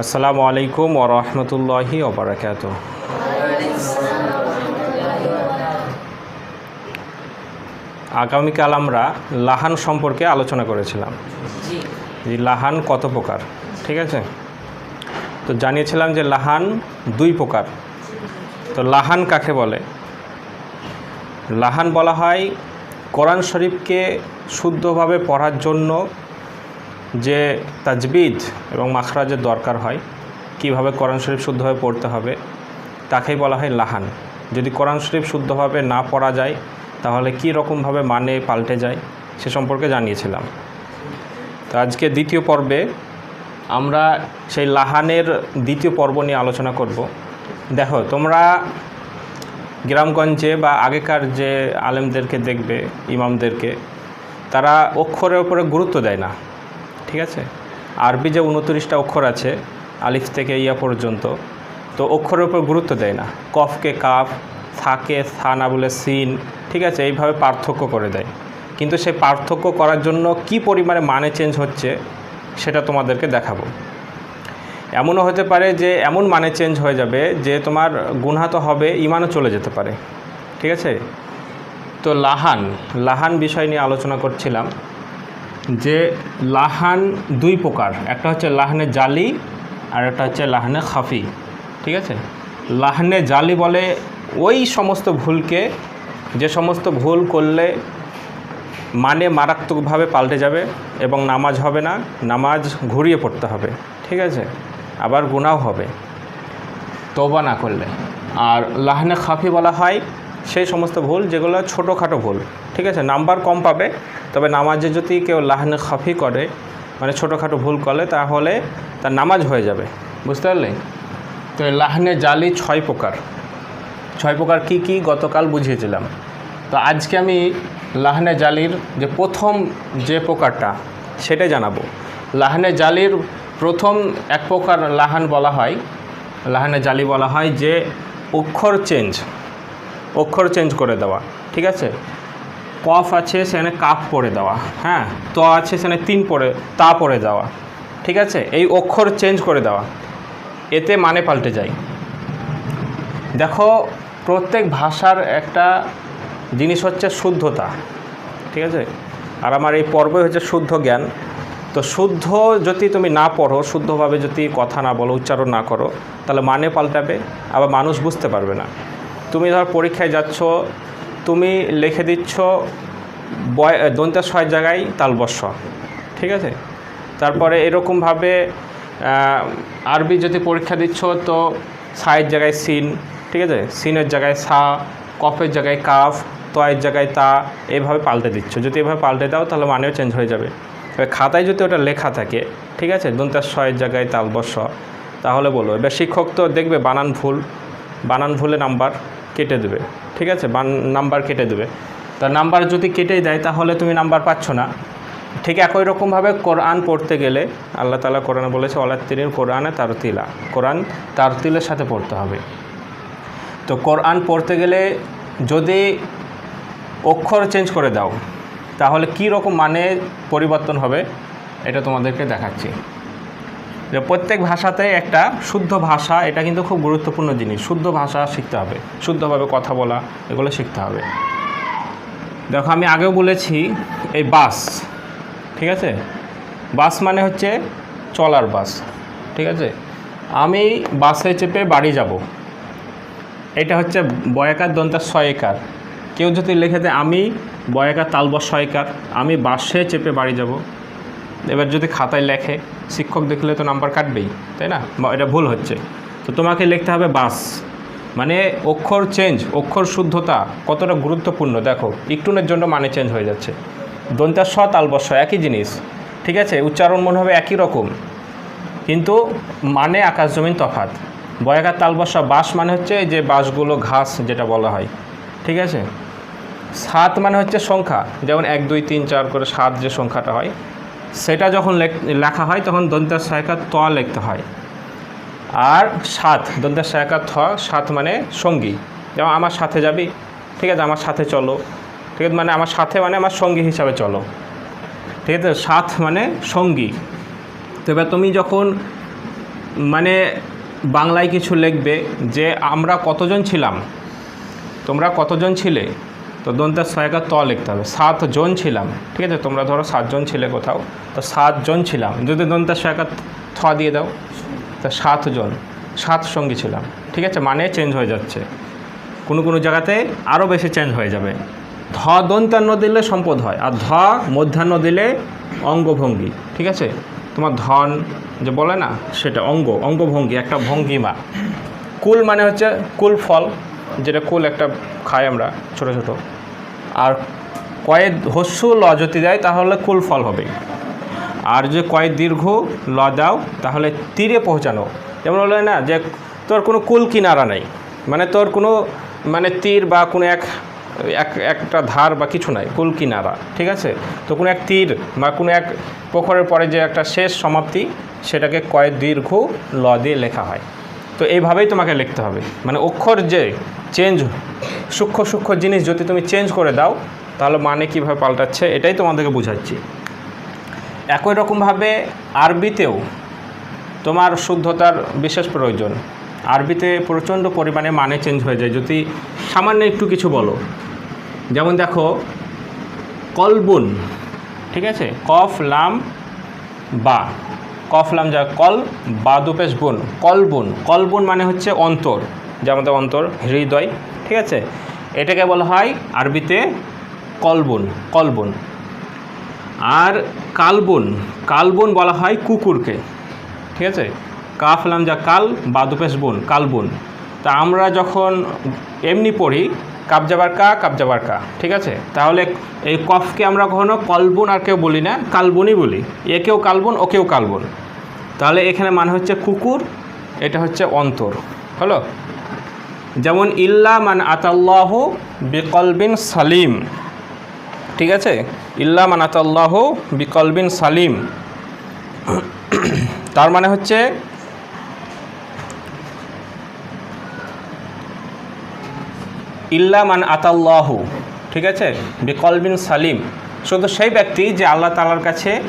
আসসালামু আলাইকুম ও রহমতুল্লাহি ওবরাকাত আগামীকাল আমরা লাহান সম্পর্কে আলোচনা করেছিলাম। যে লাহান কত প্রকার? ঠিক আছে? তো জানিয়েছিলাম যে লাহান দুই প্রকার। তো লাহান কাকে বলে? লাহান বলা হয় কোরআন শরীফকে শুদ্ধভাবে পড়ার জন্য যে তাজবিদ এবং মাখরাজের দরকার হয়, কীভাবে কোরআন শরীফ শুদ্ধভাবে পড়তে হবে, তাকেই বলা হয় লাহান। যদি কোরআন শরীফ শুদ্ধভাবে না পড়া যায়, তাহলে কী রকমভাবে মানে পাল্টে যায়, সে সম্পর্কে জানিয়েছিলাম। তো আজকে দ্বিতীয় পর্বে আমরা সেই লাহানের দ্বিতীয় পর্ব নিয়ে আলোচনা করব। দেখো, তোমরা গ্রামগঞ্জে বা আগেকার যে আলেমদেরকে দেখবে, ইমামদেরকে, তারা অক্ষরের উপরে গুরুত্ব দেয় না। ঠিক আছে? আরবি যে উনত্রিশটা অক্ষর আছে, আলিফ থেকে ইয়া পর্যন্ত, তো অক্ষরের উপর গুরুত্ব দেয় না। কফকে কাফ, থাকে থা না বলে সিন, ঠিক আছে, এইভাবে পার্থক্য করে দেয়। কিন্তু সেই পার্থক্য করার জন্য কি পরিমাণে মানে চেঞ্জ হচ্ছে, সেটা তোমাদেরকে দেখাবো। এমনও হতে পারে যে এমন মানে চেঞ্জ হয়ে যাবে যে তোমার গুনহা তো হবে ইমানও চলে যেতে পারে। ঠিক আছে? তো লাহান লাহান বিষয় নিয়ে আলোচনা করছিলাম। যে লাহান দুই প্রকার, একটা হচ্ছে লাহানে জালি আর একটা হচ্ছে লাহানে খাফি, ঠিক আছে? লাহানে জালি বলে ওই সমস্ত ভুলকে, যে সমস্ত ভুল করলে মানে মারাত্মকভাবে পাল্টে যাবে এবং নামাজ হবে না, নামাজ ঘুরিয়ে পড়তে হবে, ঠিক আছে? আবার গুণাও হবে। তওবা না করলে। আর লাহানে খাফি বলা হয় সেই সমস্ত ভুল যেগুলো ছোটোখাটো ভুল। ঠিক আছে? নাম্বার কম পাবে। তবে নামাজে যদি কেউ লাহানে খাফি করে মানে ছোটোখাটো ভুল করে তাহলে তার নামাজ হয়ে যাবে। বুঝতে পারলে? তো লাহনে জালি ছয় প্রকার। ছয় প্রকার কি কি গতকাল বুঝিয়েছিলাম। তো আজকে আমি লাহানে জালির যে প্রথম যে প্রকারটা, সেটা জানাব। লাহানে জালির প্রথম এক প্রকার লাহান বলা হয়। লাহানে জালি বলা হয় যে অক্ষর চেঞ্জ অক্ষর চেঞ্জ করে দেওয়া। ঠিক আছে? কফ আছে, সেখানে কাপ পড়ে দেওয়া হ্যাঁ? ত আছে, সেখানে তিন পড়ে তা পড়ে দেওয়া, ঠিক আছে? এই অক্ষর চেঞ্জ করে দেওয়া, এতে মানে পাল্টে যায়। দেখো, প্রত্যেক ভাষার একটা জিনিস হচ্ছে শুদ্ধতা, ঠিক আছে? আর আমার এই পর্বই হচ্ছে শুদ্ধ জ্ঞান। তো শুদ্ধ যদি তুমি না পড়ো, শুদ্ধভাবে যদি কথা না বলো, উচ্চারণ না করো, তাহলে মানে পাল্টাবে, আবার মানুষ বুঝতে পারবে না। তুমি ধর পরীক্ষায় যাচ্ছ তুমি লিখে দিচ্ছ বয় দন্তের ছয় জায়গায় তালবস্য ঠিক আছে? তারপরে এরকমভাবে আরবি যদি পরীক্ষা দিচ্ছ, তো সায়ের জায়গায় সিন, ঠিক আছে? সিনের জায়গায় সা, কফের জায়গায় কাফ, তয়ের জায়গায় তা, এভাবে পাল্টে দিচ্ছ। যদি এভাবে পাল্টে দাও, তাহলে মানেও চেঞ্জ হয়ে যাবে। এবার খাতায় যদি ওটা লেখা থাকে, ঠিক আছে? দন্তার ছয়ের জায়গায় তালবস্য তাহলে বলো। এবার শিক্ষক তো দেখবে বানান ভুল, বানান ভুলে নাম্বার কেটে দেবে, ঠিক আছে? বান, নাম্বার কেটে দেবে। তা নাম্বার যদি কেটেই দেয়, তাহলে তুমি নাম্বার পাচ্ছ না। ঠিক একই রকমভাবে কোরআন পড়তে গেলে, আল্লাহ তালা কোরআনে বলেছে অলাত্তিনের কোরআনে তারতিলা। কোরআন তারতিলের সাথে পড়তে হবে। তো কোরআন পড়তে গেলে যদি অক্ষর চেঞ্জ করে দাও, তাহলে কি রকম মানে পরিবর্তন হবে, এটা তোমাদেরকে দেখাচ্ছি। যে প্রত্যেক ভাষাতে একটা শুদ্ধ ভাষা, এটা কিন্তু খুব গুরুত্বপূর্ণ জিনিস। শুদ্ধ ভাষা শিখতে হবে। শুদ্ধভাবে কথা বলা, এগুলো শিখতে হবে। দেখো, আমি আগেও বলেছি এই বাস, ঠিক আছে? বাস মানে হচ্ছে চলার বাস, ঠিক আছে? আমি বাসে চেপে বাড়ি যাব। এটা হচ্ছে বয়াকার দন্তার ছয়কার কেউ যদি লিখে দেয় আমি বয়াকার তালবস ছয়কার আমি বাসে চেপে বাড়ি যাব। এবার যদি খাতায় লেখে, শিক্ষক দেখলে তো নাম্বার কাটবেই, তাই না? এটা ভুল হচ্ছে। তো তোমাকে লিখতে হবে বাস। মানে অক্ষর চেঞ্জ, অক্ষর শুদ্ধতা কতটা গুরুত্বপূর্ণ? দেখো, একটুনের জন্য মানে চেঞ্জ হয়ে যাচ্ছে। দন্তার স তালবস্য একই জিনিস। ঠিক আছে? উচ্চারণ মনে হবে একই রকম। কিন্তু মানে আকাশ জমিন তফাত বয়াকার তালবস্যা বাস মানে হচ্ছে যে বাসগুলো ঘাস যেটা বলা হয়। ঠিক আছে? সাত মানে হচ্ছে সংখ্যা। যেমন এক, দুই, তিন, চার করে সাত যে সংখ্যাটা হয় সেটা যখন লেখা হয়, তখন দন্তার সহায়িকা ত লিখতে হয়। আর সাত, দন্তার সহায়িকা থ সাত মানে সঙ্গী। যেমন আমার সাথে যাবি, ঠিক আছে, আমার সাথে চলো। ঠিক আছে মানে আমার সাথে মানে আমার সঙ্গী হিসাবে চলো। ঠিক আছে সাথ মানে সঙ্গী। তো এবার তুমি যখন মানে বাংলায় কিছু লিখবে যে, আমরা কতজন ছিলাম? তোমরা কতজন ছিলে? তো দন্তের ছয়কা ত লিখতে হবে। সাতজন ছিলাম, ঠিক আছে? তোমরা ধরো সাতজন ছিলে কোথাও। তো সাতজন ছিলাম। যদি দন্তের ছয়কা থ দিয়ে দাও, তো সাতজন সাত সঙ্গী ছিলাম, ঠিক আছে? মানে চেঞ্জ হয়ে যাচ্ছে। কোনো কোনো জায়গাতে আরও বেশি চেঞ্জ হয়ে যাবে। ধ দন্তান্ন দিলে সম্পদ হয়, আর ধ মধ্যাহ্ন দিলে অঙ্গভঙ্গি, ঠিক আছে? তোমার ধন যে বলে না, সেটা অঙ্গ, অঙ্গভঙ্গি, একটা ভঙ্গিমা। কুল মানে হচ্ছে কুল ফল। যেটা কুল একটা খাই আমরা, ছোট ছোট। আর কয়েক হস্য ল যদি দেয়, তাহলে কুল ফল হবে আর যে কয়েক দীর্ঘ ল দাও, তাহলে তীরে পৌঁছানো। যেমন বলে না, যে তোর কোনো কুল কিনারা নেই। মানে তোর কোনো মানে তীর বা কোনো এক এক, একটা ধার বা কিছু নাই, কুল কিনারা, ঠিক আছে? তো কোনো এক তীর বা কোনো এক পোখরের পরে যে একটা শেষ সমাপ্তি, সেটাকে কয়েক দীর্ঘ ল দিয়ে লেখা হয়। তো এইভাবেই তোমাকে লিখতে হবে। মানে অক্ষর যে চেঞ্জ সূক্ষ্ম সূক্ষ্ম জিনিস যদি তুমি চেঞ্জ করে দাও, তাহলে মানে কীভাবে পাল্টাচ্ছে, এটাই তোমাদেরকে বোঝাচ্ছি। একই রকমভাবে আরবিতেও তোমার শুদ্ধতার বিশেষ প্রয়োজন। আরবিতে প্রচণ্ড পরিমাণে মানে চেঞ্জ হয়ে যায়। যদি সামান্য একটু কিছু বলো। যেমন দেখো, কলবুন, ঠিক আছে? কফ, লাম, বা। কফ লাম যা কল বা দুপেশ বুন। কলবুন কলবুন মানে হচ্ছে অন্তর, যে আমাদের অন্তর, হৃদয়, ঠিক আছে? এটাকে বলা হয় আরবিতে কলবুন কলবুন আর কালবুন কালবুন বলা হয় কুকুরকে, ঠিক আছে? কাফলাম যা কাল বা দুপেশ বুন। কালবুন তা আমরা যখন এমনি পড়ি কাবজাবার কা কাবজাবার কা, ঠিক আছে? তাহলে এই কফকে আমরা কখনো কলবুন আর কেউ বলি না কালবুনই বলি। একেও কালবুন ওকেও কালবুন তাহলে এখানে মানে হচ্ছে কুকুর, এটা হচ্ছে অন্তর। হলো? যেমন, ইল্লা মান আতাল্লাহ বিকলবিন সালিম। ঠিক আছে? ইল্লা মানাতাল্লাহ বিকলবিন সালিম। তার মানে হচ্ছে, ইল্লা মান আতাল্লাহু, ঠিক আছে? বিকলবিন সালিম। শুধু সেই ব্যক্তি যে আল্লাহ তালার কাছে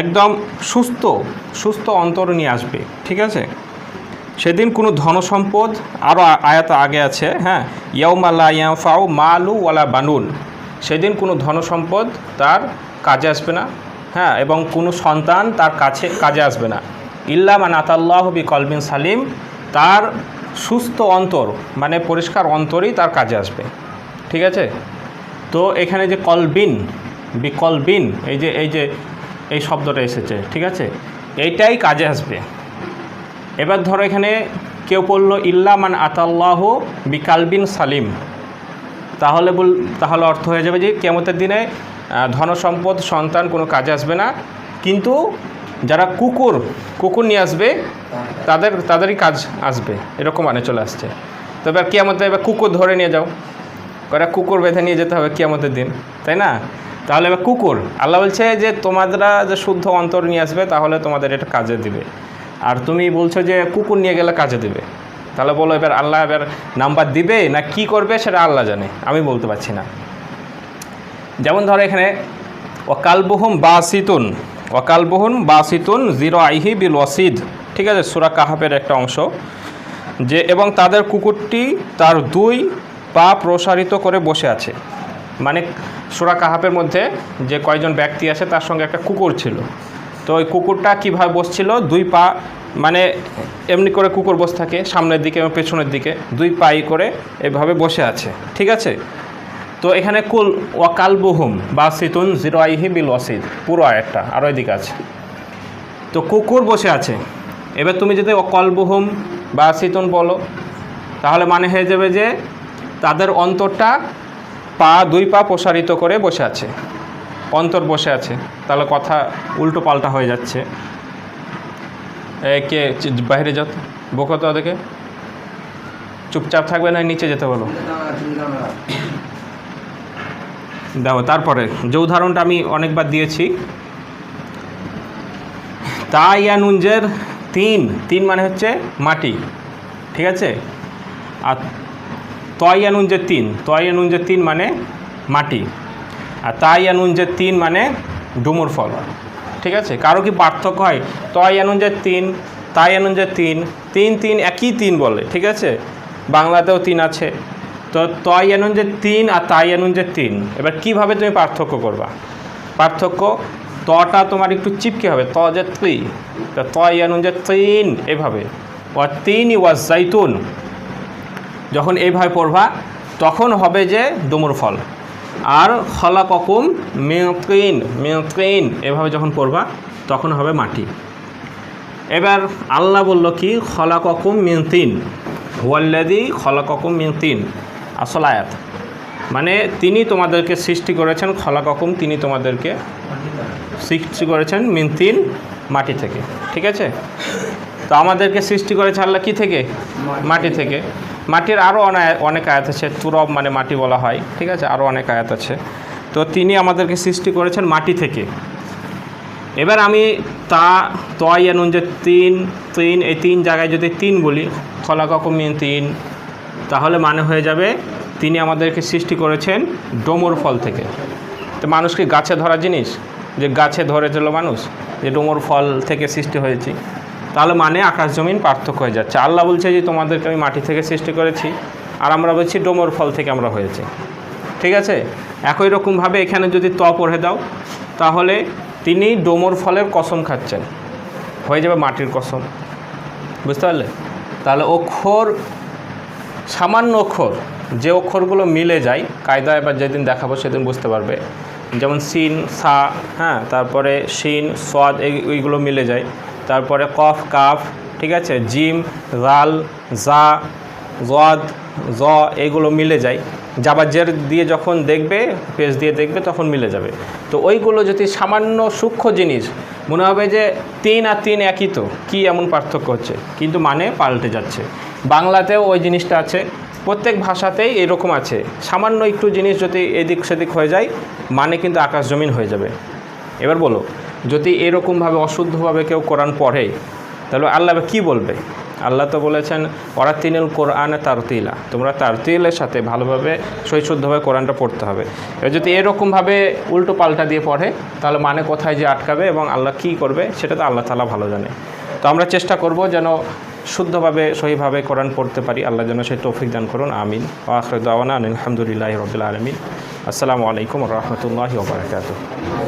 একদম সুস্থ সুস্থ অন্তর নিয়ে আসবে, ঠিক আছে? সেদিন কোনো ধনসম্পদ আরও আয়াত আগে আছে হ্যাঁ? ইয়াউমাল্লা ইয়াফাউ মালু ওয়ালা বানুন। সেদিন কোনো ধনসম্পদ তার কাজে আসবে না হ্যাঁ? এবং কোনো সন্তান তার কাছে, কাজে আসবে না। ইল্লা মান আতাল্লাহ বি কলবিন সালিম, তার সুস্থ অন্তর মানে পরিষ্কার অন্তরই তার কাজে আসবে, ঠিক আছে? তো এখানে যে কলবিন, বিকলবিন, এই যে এই যে এই শব্দটা এসেছে, ঠিক আছে? এইটাই কাজে আসবে। এবার ধরো এখানে কেউ বলল, ইল্লা মান আতাল্লাহ বিকালবিন সালিম। তাহলে বল, তাহলে অর্থ হয়ে যাবে যে কেমতের দিনে ধনসম্পদ, সন্তান কোনো কাজে আসবে না। কিন্তু যারা কুকুর কুকুর নিয়ে আসবে, তাদের, তাদেরই কাজ আসবে। এরকম মানে চলে আসছে। তো এবার কেয়ামতে এবার কুকুর ধরে নিয়ে যাও। কটা কুকুর বেঁধে নিয়ে যেতে হবে কেয়ামতের দিন, তাই না? তাহলে এবার কুকুর। আল্লাহ বলছে যে তোমাদেরা যে শুদ্ধ অন্তর নিয়ে আসবে, তাহলে তোমাদের এটা কাজে দিবে। আর তুমি বলছো যে কুকুর নিয়ে গেলে কাজে দিবে। তাহলে বলো এবার আল্লাহ এবার নাম্বার দিবে না কি করবে সেটা আল্লাহ জানে। আমি বলতে পারছি না। যেমন ধরো এখানে ওকালবহুম বাসিতুন ওকালবহুম বাসিতুন জিরো আইহি বিল ওয়াসিদ। ঠিক আছে, সুরা কাহাবের একটা অংশ। যে, এবং তাদের কুকুরটি তার দুই পা প্রসারিত করে বসে আছে। মানে সুরা কাহাপের মধ্যে যে কয়জন ব্যক্তি আছে তার সঙ্গে একটা কুকুর ছিল। তো ওই কুকুরটা কীভাবে বসছিল? দুই পা মানে এমনি করে কুকুর বসে থাকে, সামনের দিকে এবং পেছনের দিকে। দুই পাই করে এভাবে বসে আছে, ঠিক আছে? তো এখানে কুল ওয়াকালবুহুম বা সিতুন জিরো আইহি বিল ওয়াসিদ পুরো আয়াতটা আরও এদিকে আছে। তো কুকুর বসে আছে। এবার তুমি যদি অকলবুহুম বা সিতুন বলো, তাহলে মানে হয়ে যাবে যে তাদের অন্তরটা পা, দুই পা প্রসারিত করে বসে আছে। অন্তর বসে আছে। তাহলে কথা উল্টো পাল্টা হয়ে যাচ্ছে। কে বাইরে যত। বোকা তো ওদেরকে চুপচাপ থাকবে না, নিচে যেতে বলো। দেখো, তারপরে যে উদাহরণটা আমি অনেকবার দিয়েছি। তা তাইয়ানুঞ্জের তিন তিন মানে হচ্ছে মাটি। ঠিক আছে? আর তয়ানুঞ্জের তিন। তয় যে তিন মানে মাটি। আর তাই যে তিন মানে ডুমুর ফল। ঠিক আছে? কারও কি পার্থক্য হয়? তয় আনুন যে তিন, তাই যে তিন তিন তিন একই তিন বলে। ঠিক আছে? বাংলাতেও তিন আছে। তো তয় যে তিন আর তাই যে তিন। এবার কীভাবে তুমি পার্থক্য করবা? পার্থক্য, তটা তোমার একটু চিপকে হবে। ত যে ত্রি। তো তয় আনুন যে তিন এভাবে। ও তিন ওয়াজ জাইতুন। যখন এইভাবে পড়বা, তখন হবে যে ডুমুর ফল। আর খলা ককুম মেয়কিন মেয়কিন এভাবে যখন পড়বা, তখন হবে মাটি। এবার আল্লাহ বলল কি? খলা ককুম মিনতিন। হুয়াল্লাদি খলা ককুম মিনতিন। আসল আয়াত। মানে তিনি তোমাদেরকে সৃষ্টি করেছেন খলা ককুম তিনি তোমাদেরকে সৃষ্টি করেছেন মিনতিন মাটি থেকে। ঠিক আছে? তো আমাদেরকে সৃষ্টি করেছে আল্লাহ কি থেকে? মাটি থেকে। মাটির আরও অনেক আয়াত আছে, তুরব মানে মাটি বলা হয়, ঠিক আছে? আরও অনেক আয়াত আছে। তো তিনি আমাদেরকে সৃষ্টি করেছেন মাটি থেকে। এবার আমি তা তয় নুন যে তিন তিন, এই তিন জায়গায় যদি তিন বলি খলাকমিন তিন, তাহলে মানে হয়ে যাবে তিনি আমাদেরকে সৃষ্টি করেছেন ডোমর ফল থেকে। তো মানুষকে গাছে ধরা জিনিস? যে গাছে ধরে চলো মানুষ, যে ডোমর ফল থেকে সৃষ্টি হয়েছি। তাহলে মানে আকাশ জমিন পার্থক্য হয়ে যাচ্ছে। আল্লাহ বলছে যে, তোমাদেরকে আমি মাটি থেকে সৃষ্টি করেছি আর আমরা বলছি ডোমর ফল থেকে আমরা হয়েছি। ঠিক আছে? একই রকমভাবে এখানে যদি ত পড়ে দাও, তাহলে তিনি ডোমর ফলের কসম খাচ্ছেন। হয়ে যাবে মাটির কসম। বুঝতে পারলে? তাহলে অক্ষর, সামান্য অক্ষর, যে অক্ষরগুলো মিলে যায় কায়দা এবার যেদিন দেখাবো সেদিন বুঝতে পারবে। যেমন সিন, সা হ্যাঁ তারপরে সদ, এই- এইগুলো মিলে যায়। তারপরে কফ, কাফ, ঠিক আছে? জিম রাল জা জদ জ, এগুলো মিলে যায়। জাবাজের দিয়ে যখন দেখবে পেজ দিয়ে দেখবে, তখন মিলে যাবে। তো ওইগুলো যদি সামান্য সূক্ষ্ম জিনিস, মনে হবে যে তিন আর তিন একই তো, কী এমন পার্থক্য হচ্ছে? কিন্তু মানে পাল্টে যাচ্ছে। বাংলাতেও ওই জিনিসটা আছে, প্রত্যেক ভাষাতেই এরকম আছে। সামান্য একটু জিনিস যদি এদিক সেদিক হয়ে যায় মানে কিন্তু আকাশ জমিন হয়ে যাবে। এবার বলো যদি এরকমভাবে অশুদ্ধভাবে কেউ কোরআন পড়ে, তাহলে আল্লাহ কী বলবে? আল্লাহ তো বলেছেন, ওরা তিনুল কোরআন তারতিলা। তোমরা তারতিলের সাথে ভালোভাবে, সহিশুদ্ধভাবে কোরআনটা পড়তে হবে। এবার যদি এরকমভাবে উল্টো পাল্টা দিয়ে পড়ে, তাহলে মানে কোথায় যে আটকাবে এবং আল্লাহ কী করবে, সেটা তো আল্লাহ তালা ভালো জানে। তো আমরা চেষ্টা করব যেন শুদ্ধভাবে, সহিভাবে কোরআন পড়তে পারি। আল্লাহ যেন সেই তৌফিক দান করুন। আমিন। আখরদাওয়ানা আলহামদুলিল্লাহ রবিল আলমিন। আসসালামু আলাইকুম রহমতুল্লাহি ওবরাকাতুহ